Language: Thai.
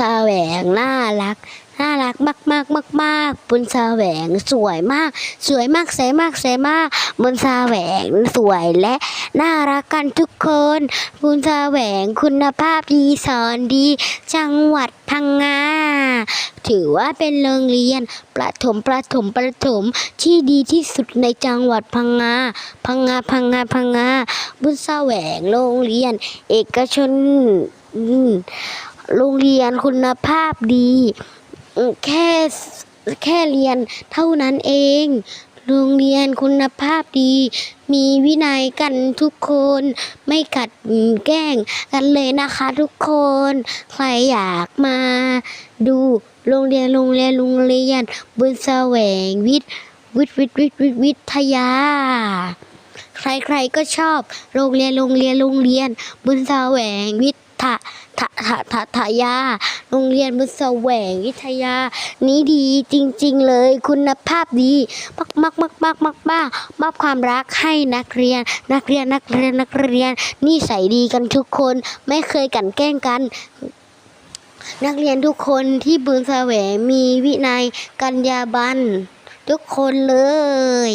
แสวงน่ารักน่ารักมากมากมากมากบุญแสวงสวยมาก สวยมากสวยมากสวยมากบุญแสวงสวยและน่ารักกันทุกคนบุญแสวงคุณภาพดีสอนดี จังหวัดพังงาถือว่าเป็นโรงเรียนประถมประถมประถมที่ดีที่สุดในจังหวัดพังงาพังงาพังงาพังงาบุญแสวงโรงเรียน เอกชนอืม โรงเรียนคุณภาพดี แค่แค่เรียนเท่านั้นเอง โรงเรียนคุณภาพดี มีวินัยกันทุกคน ไม่กัดแกล้งกันเลยนะคะทุกคน ใครอยากมาดู โรงเรียนโรงเรียนโรงเรียนบุญแสวงวิทย์วิทย์วิทย์วิทย์วิทยา ใครๆก็ชอบ โรงเรียนโรงเรียนโรงเรียน บุญแสวงวิทยาทะทะทะทะยา โรงเรียนบุญแสวงวิทยา นี้ดีจริงๆเลยคุณภาพดีมากมากมากมากมากมากมอบความรักให้นักเรียน นักเรียนนักเรียนนักเรียนนิสัยดีกันทุกคนไม่เคยกันแกล้งกันนักเรียนทุกคนที่บุญแสวงมีวินัยกัญญาบันทุกคนเลย